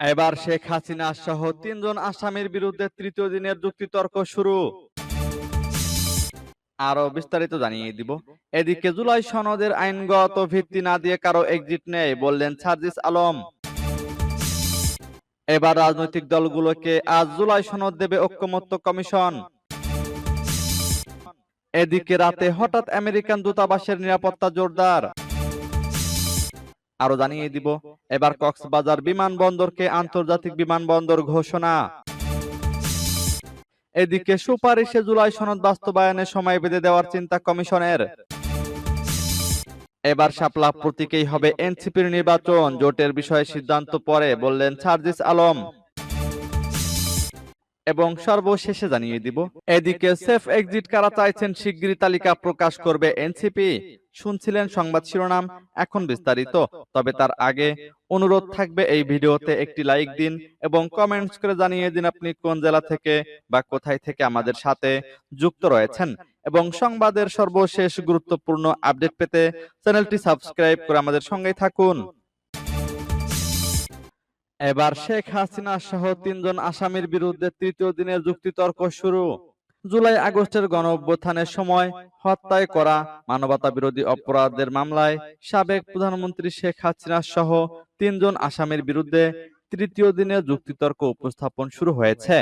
এবার শেখ হাসিনা সহ তিনজন আসামির বিরুদ্ধে তৃতীয় দিনের যুক্তিতর্ক শুরু। আরও বিস্তারিত জানিয়ে দিব। এদিকে জুলাই সনদের আইনগত ভিত্তি না দিয়ে কারও এক্সিট নেই, বললেন সার্জিস আলম। এবার রাজনৈতিক দলগুলোকে আজ জুলাই সনদ দেবে ঐক্যমত্য কমিশন। এদিকে রাতে হঠাৎ আমেরিকান দূতাবাসের নিরাপত্তা জোরদার। আরও জানিয়ে দিব, এবার কক্সবাজার বিমানবন্দরকে আন্তর্জাতিক বিমানবন্দর ঘোষণা। এদিকে সুপারিশে জুলাই সনদ বাস্তবায়নে সময় বেঁধে দেওয়ার চিন্তা কমিশনের। এবার শাপলা প্রতীকেই হবে এনসিপির নির্বাচন, জোটের বিষয়ে সিদ্ধান্ত পরে, বললেন সার্জিস আলম। এবং সর্বশেষে জানিয়ে দিব, এদিকে সেফ এক্সিট কারা চাইছেন শিগগিরই তালিকা প্রকাশ করবে এনসিপি। শুনছিলেন সংবাদ শিরোনাম, এখন বিস্তারিত। তবে তার আগে অনুরোধ থাকবে এই ভিডিওতে একটি লাইক দিন এবং কমেন্টস করে জানিয়ে দিন আপনি কোন জেলা থেকে বা কোথায় থেকে আমাদের সাথে যুক্ত রয়েছেন। এবং সংবাদের সর্বশেষ গুরুত্বপূর্ণ আপডেট পেতে চ্যানেলটি সাবস্ক্রাইব করে আমাদের সঙ্গেই থাকুন। এবার শেখ হাসিনা সহ তিনজন আসামির বিরুদ্ধে তৃতীয় দিনের যুক্তিতর্ক শুরু। জুলাই আগস্টের গণ অভ্যুত্থানের সময় হত্যায় করা মানবতা বিরোধী অপরাধের মামলায় সাবেক প্রধানমন্ত্রী শেখ হাসিনা সহ তিনজন আসামির বিরুদ্ধে তৃতীয় দিনের যুক্তিতর্ক উপস্থাপন শুরু হয়েছে।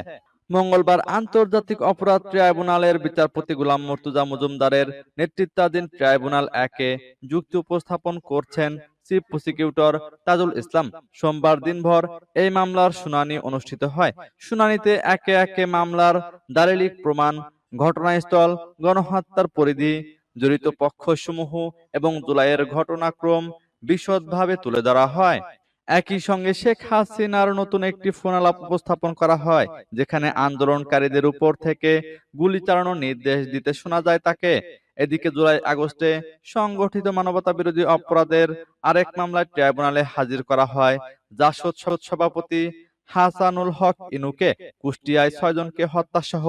মঙ্গলবার আন্তর্জাতিক অপরাধ ট্রাইব্যুনালের বিচারপতি গোলাম মর্তুজা মজুমদারের নেতৃত্বাধীন ট্রাইব্যুনাল একে যুক্তি উপস্থাপন করছেন চিফ প্রসিকিউটর তাজুল ইসলাম সোমবার দিনভর এই মামলার শুনানি অনুষ্ঠিত হয়। শুনানিতে একে একে মামলার দালিলিক প্রমাণ, ঘটনাস্থল, গণহত্যার পরিধি, জড়িত পক্ষসমূহ এবং জুলাইয়ের ঘটনাক্রম বিশদভাবে তুলে ধরা হয়। একই সঙ্গে শেখ হাসিনার নতুন একটি ফোনালাপ উপস্থাপন করা হয়, যেখানে আন্দোলনকারীদের উপর থেকে গুলি চালানোর নির্দেশ দিতে শোনা যায় তাকে। এদিকে জুলাই আগস্টে সংগঠিত মানবতা বিরোধী অপরাধের আরেক মামলায় ট্রাইব্যুনালে হাজির করা হয় জাসদ সভাপতি হাসানুল হক ইনুকে কুষ্টিয়ায় ছয়জনকে হত্যা সহ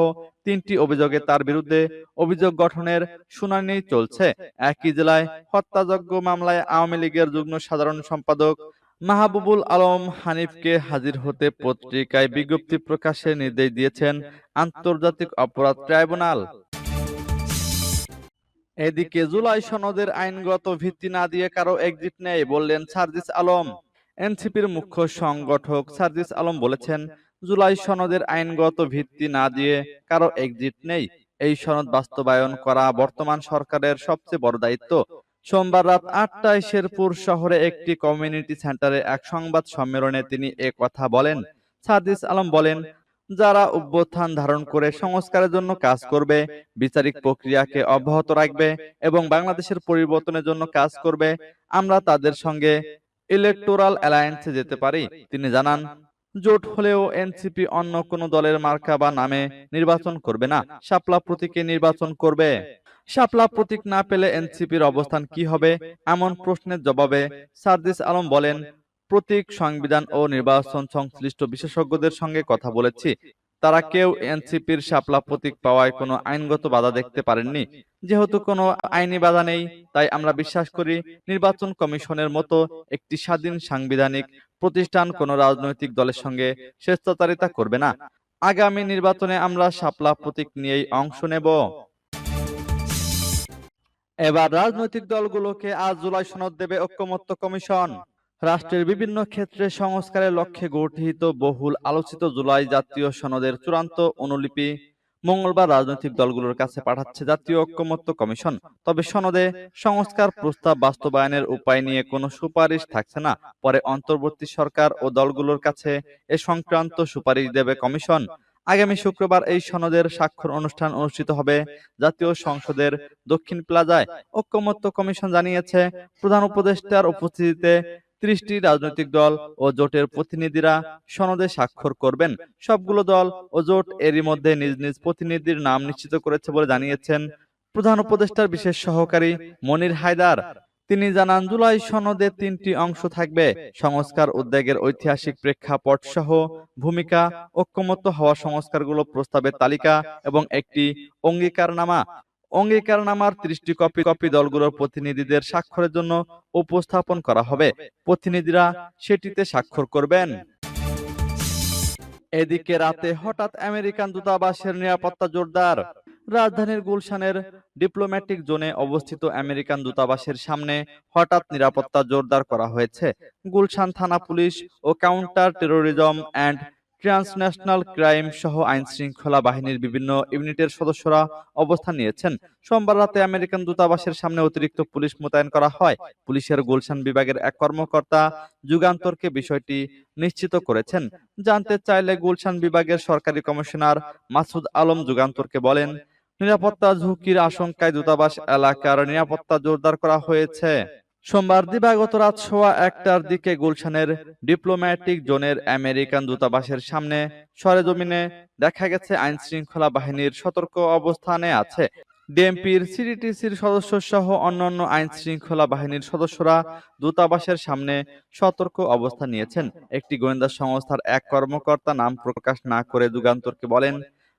তিনটি অভিযোগে তার বিরুদ্ধে অভিযোগ গঠনের শুনানি চলছে। একই জেলায় হত্যাযজ্ঞ মামলায় আওয়ামী লীগের যুগ্ম সাধারণ সম্পাদক মাহবুবুল আলম হানিফকে হাজির হতে পত্রিকায় বিজ্ঞপ্তি প্রকাশের নির্দেশ দিয়েছেন আন্তর্জাতিক অপরাধ ট্রাইব্যুনাল। এদিকে জুলাই সনদের আইনগত ভিত্তি না দিয়ে কারও এক্সিট নেই, বললেন সার্জিস আলম। এনসিপির মুখ্য সংগঠক সার্জিস আলম বলেছেন, জুলাই সনদের আইনগত ভিত্তি না দিয়ে কারও এক্সিট নেই। এই সনদ বাস্তবায়ন করা বর্তমান সরকারের সবচেয়ে বড় দায়িত্ব। সোমবার রাত আটটায় শেরপুর শহরে একটি কমিউনিটি সেন্টারে এক সংবাদ সম্মেলনে তিনি এ কথা বলেন। সার্জিস আলম বলেন যারা অভ্যুত্থান ধারণ করে সংস্কারের জন্য কাজ করবে, বিচারিক প্রক্রিয়াকে অব্যাহত রাখবে এবং বাংলাদেশের পরিবর্তনের জন্য কাজ করবে, আমরা তাদের সঙ্গে ইলেকটোরাল অ্যালায়েন্সে যেতে পারি। তিনি জানান, জোট হলেও এনসিপি অন্য কোনো দলের মার্কা বা নামে নির্বাচন করবে না। শাপলা প্রতীকে নির্বাচন করবে। শাপলা প্রতীক না পেলে এনসিপির অবস্থান কি হবে? এমন প্রশ্নের জবাবে সার্জিস আলম বলেন প্রতীক সংবিধান ও নির্বাচন সংশ্লিষ্ট বিশেষজ্ঞদের সঙ্গে কথা বলেছি। তারা কেউ এনসিপির শাপলা প্রতীক পাওয়ায় কোনো আইনগত বাধা দেখতে পারেননি। যেহেতু কোনো আইনি বাধা নেই তাই আমরা বিশ্বাস করি নির্বাচন কমিশনের মতো একটি স্বাধীন সাংবিধানিক প্রতিষ্ঠান কোনো রাজনৈতিক দলের সঙ্গে স্বেচ্ছাচারিতা করবে না। আগামী নির্বাচনে আমরা শাপলা প্রতীক নিয়েই অংশ নেব। এবার রাজনৈতিক দলগুলোকে আজ জুলাই সনদ দেবে ঐক্যমত্য কমিশন রাষ্ট্রের বিভিন্ন ক্ষেত্রে সংস্কারের লক্ষ্যে গঠিত বহুল আলোচিত জুলাই জাতীয় সনদের চূড়ান্ত অনুলিপি মঙ্গলবার রাজনৈতিক দলগুলোর কাছে পাঠাচ্ছে জাতীয় ঐক্যমত্য কমিশন। তবে সনদে সংস্কার প্রস্তাব বাস্তবায়নের উপায় নিয়ে কোনো সুপারিশ থাকছে না। পরে অন্তর্বর্তী সরকার ও দলগুলোর কাছে এ সংক্রান্ত সুপারিশ দেবে কমিশন। আগামী শুক্রবার এই সনদের স্বাক্ষর অনুষ্ঠান অনুষ্ঠিত হবে জাতীয় সংসদের দক্ষিণ প্লাজায়। ঐক্যমত্য কমিশন জানিয়েছে, প্রধান উপদেষ্টার উপস্থিতিতে ত্রিশটি রাজনৈতিক দল ও জোটের প্রতিনিধিরা সনদে স্বাক্ষর করবেন। সবগুলো দল ও জোট এরই মধ্যে নিজ নিজ প্রতিনিধির নাম নিশ্চিত করেছে বলে জানিয়েছেন প্রধান উপদেষ্টার বিশেষ সহকারী মনির হায়দার। তিনি জানান, জুলাই সনদে তিনটি অংশ থাকবে, সংস্কার উদ্যোগের ঐতিহাসিক প্রেক্ষাপট সহ ভূমিকা, ঐক্যমত্য হওয়া সংস্কারগুলো প্রস্তাবের তালিকা এবং একটি অঙ্গীকারনামা। অঙ্গীকারনামার ত্রিশটি কপি কপি দলগুলোর প্রতিনিধিদের স্বাক্ষরের জন্য উপস্থাপন করা হবে। প্রতিনিধিরা সেটিতে স্বাক্ষর করবেন। এদিকে রাতে হঠাৎ আমেরিকান দূতাবাসের নিরাপত্তা জোরদার। রাজধানীর গুলশানের ডিপ্লোম্যাটিক জোনে অবস্থিত আমেরিকান দূতাবাসের সামনে হঠাৎ নিরাপত্তা জোরদার করা হয়েছে। গুলশান থানা police O counter terrorism and transnational crime সহ আইন শৃঙ্খলা বাহিনীর বিভিন্ন ইউনিটের সদস্যরা অবস্থান নিয়েছেন। সোমবার রাতে আমেরিকান দূতাবাসের সামনে অতিরিক্ত পুলিশ মোতায়েন করা হয়। পুলিশের গুলশান বিভাগের এক কর্মকর্তা যুগান্তরকে বিষয়টি নিশ্চিত করেছেন। জানতে চাইলে গুলশান বিভাগের সরকারি কমিশনার মাসুদ আলম যুগান্তরকে বলেন, নিরাপত্তা ঝুঁকির আশঙ্কায় দূতাবাস এলাকার নিরাপত্তা জোরদার করা হয়েছে। সোমবার দিবাগত রাত সোয়া একটার দিকে গুলশানের ডিপ্লোম্যাটিক জোনের আমেরিকান দূতাবাসের সামনে সরেজমিনে দেখা গেছে আইন শৃঙ্খলা বাহিনীর সতর্ক অবস্থানে আছে। ডিএমপির, সিডিটিসির সদস্য সহ অন্যান্য আইন শৃঙ্খলা বাহিনীর সদস্যরা দূতাবাসের সামনে সতর্ক অবস্থান নিয়েছেন। একটি গোয়েন্দা সংস্থার এক কর্মকর্তা নাম প্রকাশ না করে যুগান্তরকে বলেন,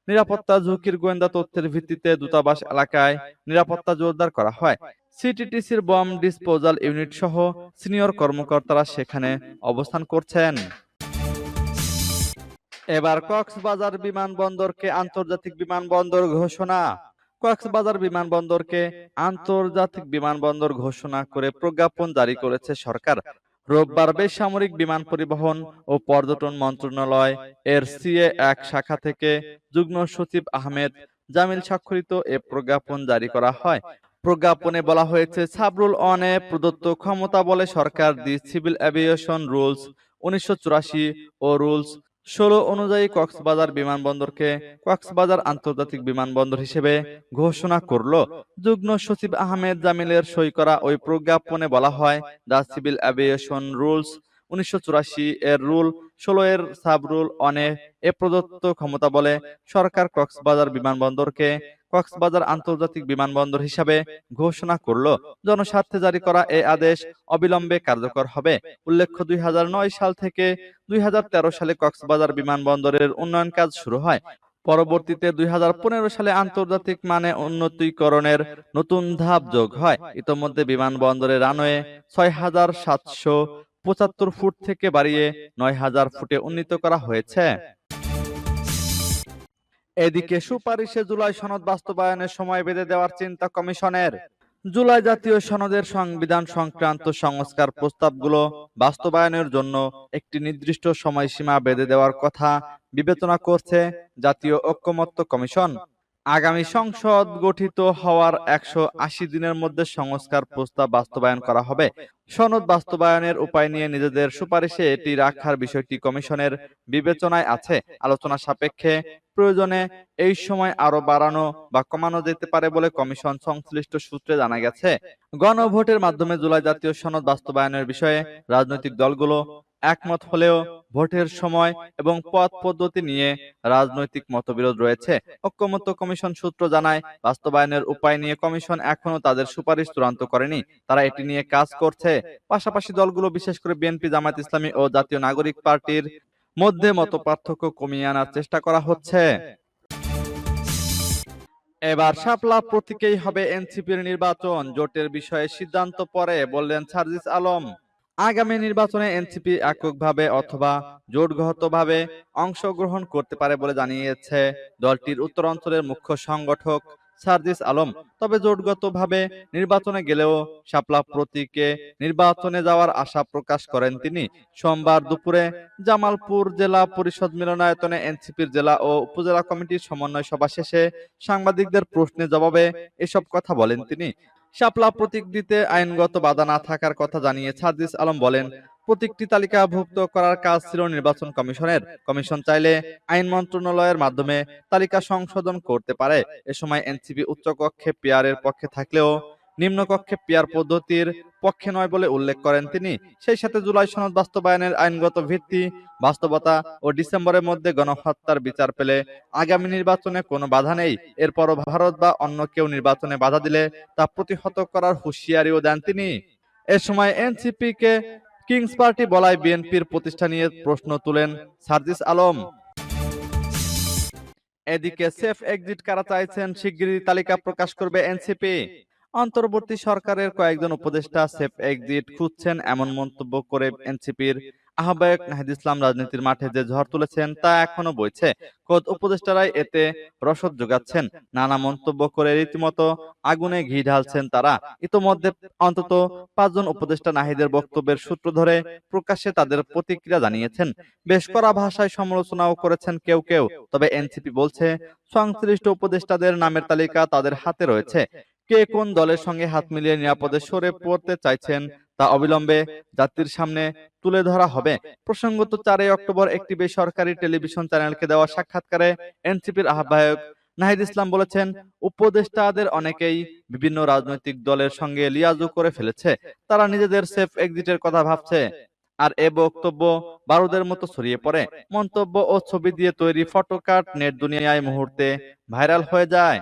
নিরাপত্তা ঝুঁকির গোয়েন্দা তথ্যের ভিত্তিতে দূতাবাস এলাকায় নিরাপত্তা জোরদার করা হয়। সিটিটিসির বম ডিসপোজাল ইউনিট সহ সিনিয়র কর্মকর্তারা সেখানে অবস্থান করছেন। এবার কক্সবাজার বিমানবন্দরকে আন্তর্জাতিক বিমানবন্দর ঘোষণা। কক্সবাজার বিমানবন্দরকে আন্তর্জাতিক বিমানবন্দর ঘোষণা করে প্রজ্ঞাপন জারি করেছে সরকার। রোববার বেসামরিক বিমান পরিবহন ও পর্যটন মন্ত্রণালয়, এর সিএ এক শাখা থেকে যুগ্ম সচিব আহমেদ জামিল স্বাক্ষরিত এ প্রজ্ঞাপন জারি করা হয়। প্রজ্ঞাপনে বলা হয়েছে, সাবরুল অনে প্রদত্ত ক্ষমতা বলে সরকার দি সিভিল অ্যাভিয়েশন রুলস উনিশশো ও রুলস ষোলো অনুযায়ী কক্সবাজার বিমানবন্দরকে কক্সবাজার আন্তর্জাতিক বিমানবন্দর হিসেবে ঘোষণা করল। যুগ্ম সচিব আহমেদ জামিলের সই করা ওই প্রজ্ঞাপনে বলা হয়, দ্য সিভিল অ্যাভিয়েশন রুলস উনিশশো চুরাশি এর রুল ষোলো এর সাব রুল অনে এ প্রদত্ত ক্ষমতা বলে সরকার কক্সবাজার বিমানবন্দরকে কক্সবাজার আন্তর্জাতিক বিমানবন্দর হিসাবে ঘোষণা করল, জনস্বার্থে জারি করা এই আদেশ অবিলম্বে কার্যকর হবে। উল্লেখ্য, দুই সাল থেকে দুই হাজার তেরো সালে কক্সবাজার বিমানবন্দরের উন্নয়ন কাজ শুরু হয়। পরবর্তীতে দুই হাজার পনেরো সালে আন্তর্জাতিক মানে উন্নতিকরণের নতুন ধাপ যোগ হয়। ইতোমধ্যে বিমানবন্দরে রানওয়ে ছয় হাজার সাতশো পঁচাত্তর ফুট থেকে বাড়িয়ে নয় হাজার ফুটে উন্নীত করা হয়েছে। এদিকে সুপারিশে জুলাই সনদ বাস্তবায়নের সময় বেঁধে দেওয়ার চিন্তা কমিশনের। জুলাই জাতীয় সনদের সংবিধান সংক্রান্ত সংস্কার প্রস্তাবগুলো বাস্তবায়নের জন্য একটি নির্দিষ্ট সময়সীমা বেঁধে দেওয়ার কথা বিবেচনা করছে জাতীয় ঐক্যমত্য কমিশন। আগামী সংসদ গঠিত হওয়ার একশো আশি দিনের মধ্যে সংস্কার প্রস্তাব বাস্তবায়ন করা হবে। সনদ বাস্তবায়নের উপায় নিয়ে নিজেদের সুপারিশে এটি রাখার বিষয়টি কমিশনের বিবেচনায় আছে। আলোচনা সাপেক্ষে প্রয়োজনে এই সময় আরও বাড়ানো বা কমানো যেতে পারে বলে কমিশন সংশ্লিষ্ট সূত্রে জানা গেছে। গণভোটের মাধ্যমে জুলাই জাতীয় সনদ বাস্তবায়নের বিষয়ে রাজনৈতিক দলগুলো একমত হলেও ভোটের সময় এবং পথ পদ্ধতি নিয়ে রাজনৈতিক মতবিরোধ রয়েছে। ঐক্যমত্য কমিশন সূত্র জানায়, বাস্তবায়নের উপায় নিয়ে কমিশন এখনও তাদের সুপারিশ চূড়ান্ত করেনি। তারা এটি নিয়ে কাজ করছে। পাশাপাশি দলগুলো বিশেষ করে বিএনপি জামাত ইসলামী ও জাতীয় নাগরিক পার্টির মধ্যে মত পার্থক্য কমিয়ে আনার চেষ্টা করা হচ্ছে। এবার শাপলা প্রতীকেই হবে এনসিপির নির্বাচন। জোটের বিষয়ে সিদ্ধান্ত পরে বললেন সার্জিস আলম। আগামী নির্বাচনে এনসিপি এককভাবে অথবা জোটগতভাবে অংশগ্রহণ করতে পারে বলে জানিয়েছে দলটির উত্তরাঞ্চলের মুখ্য সংগঠক সার্জিস আলম। তবে জোটগতভাবে নির্বাচনে গেলেও শাপলা প্রতীকে নির্বাচনে যাওয়ার আশা প্রকাশ করেন তিনি। সোমবার দুপুরে জামালপুর জেলা পরিষদ মিলনায়তনে এনসিপির জেলা ও উপজেলা কমিটির সমন্বয় সভা শেষে সাংবাদিকদের প্রশ্নের জবাবে এসব কথা বলেন তিনি। শাপলা প্রতীক দিতে আইনগত বাধা না থাকার কথা জানিয়ে ছাদিস আলম বলেন, প্রতীকটি তালিকাভুক্ত করার কাজ ছিল নির্বাচন কমিশনের। কমিশন চাইলে আইন মন্ত্রণালয়ের মাধ্যমে তালিকা সংশোধন করতে পারে। এ সময় এনসিপি উচ্চকক্ষে পেয়ারের পক্ষে থাকলেও নিম্নকক্ষে পিয়ার পদ্ধতির পক্ষে নয় বলে উল্লেখ করেন তিনি। সেই সাথে জুলাই সনদ বাস্তবায়নের আইনগত ভিত্তি, বাস্তবতা ও ডিসেম্বরের মধ্যে গণহত্যার বিচার পেলে আগামী নির্বাচনে কোনো বাধা নেই। এরপরও ভারত বা অন্য কেউ নির্বাচনে বাধা দিলে তা প্রতিহত করার হুঁশিয়ারিও দেন তিনি। এ সময় এনসিপি কে কিংস পার্টি বলায় বিএনপির প্রতিষ্ঠা নিয়ে প্রশ্ন তুলেন সার্জিস আলম। এদিকে সেফ এক্সিট কারা চাইছেন, শিগগিরই তালিকা প্রকাশ করবে এনসিপি। অন্তর্বর্তী সরকারের কয়েকজন উপদেষ্টা সেফ এক্সিট খুঁজছেন এমন মন্তব্য করে এনসিপির আহ্বায়ক নাহিদ ইসলাম রাজনীতির মাঠে যে ঝড় তুলেছেন তা এখনও বইছে। খোদ উপদেষ্টারাই এতে রসদ যোগাচ্ছেন। নানা মন্তব্য করে রীতিমতো আগুনে ঘি ঢালছেন তারা। ইতোমধ্যে অন্তত পাঁচজন উপদেষ্টা নাহিদের বক্তব্যের সূত্র ধরে প্রকাশ্যে তাদের প্রতিক্রিয়া জানিয়েছেন। বেশ কড়া ভাষায় সমালোচনাও করেছেন কেউ কেউ। তবে এনসিপি বলছে সংশ্লিষ্ট উপদেষ্টাদের নামের তালিকা তাদের হাতে রয়েছে কে কোন দলের সঙ্গে হাত মিলিয়ে নিরাপদে সরে পড়তে চাইছেন তা অবিলম্বে জাতির সামনে তুলে ধরা হবে। প্রসঙ্গত চারই অক্টোবর একটি বেসরকারি টেলিভিশন চ্যানেলকে দেওয়া সাক্ষাৎকারে এনসিপির আহ্বায়ক নাহিদ ইসলাম বলেছেন, উপদেষ্টাদের অনেকেই বিভিন্ন রাজনৈতিক দলের সঙ্গে লিয়াজু করে ফেলেছে। তারা নিজেদের সেফ এক্সিটের কথা ভাবছে। আর এ বক্তব্য বারুদের মতো ছড়িয়ে পড়ে। মন্তব্য ও ছবি দিয়ে তৈরি ফটোকার্ড নেট দুনিয়ায় মুহূর্তে ভাইরাল হয়ে যায়।